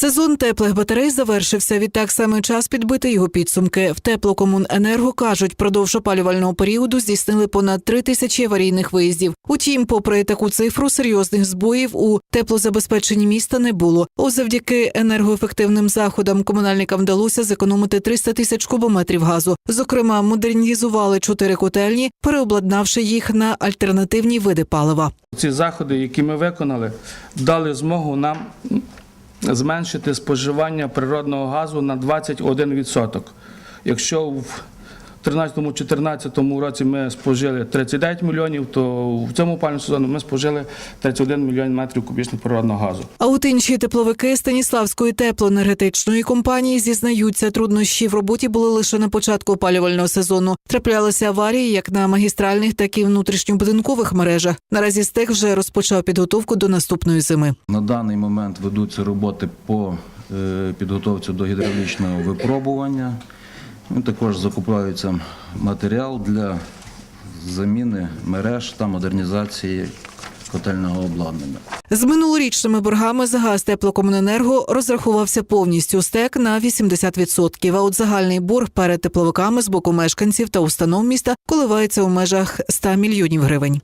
Сезон теплих батарей завершився. Відтак саме час підбити його підсумки. В теплокомуненерго кажуть, продовж опалювального періоду здійснили понад три тисячі аварійних виїздів. Утім, попри таку цифру, серйозних збоїв у теплозабезпеченні міста не було. О, завдяки енергоефективним заходам комунальникам вдалося зекономити 300 тисяч кубометрів газу. Зокрема, модернізували чотири котельні, переобладнавши їх на альтернативні види палива. Ці заходи, які ми виконали, дали змогу нам зменшити споживання природного газу на 21%. Якщо в 2013-2014 році ми спожили 39 мільйонів, то в цьому опалювальному сезону ми спожили 31 мільйон метрів кубічних природного газу. А от інші тепловики Станіславської теплоенергетичної компанії зізнаються, труднощі в роботі були лише на початку опалювального сезону. Траплялися аварії як на магістральних, так і внутрішньобудинкових мережах. Наразі стех вже розпочав підготовку до наступної зими. На даний момент ведуться роботи по е, підготовці до гідравлічного випробування. Ну, також закупляється матеріал для заміни мереж та модернізації котельного обладнання. З минулорічними боргами за газ теплокомуненерго розрахувався повністю стек на 80%, А от загальний борг перед тепловиками з боку мешканців та установ міста коливається у межах 100 мільйонів гривень.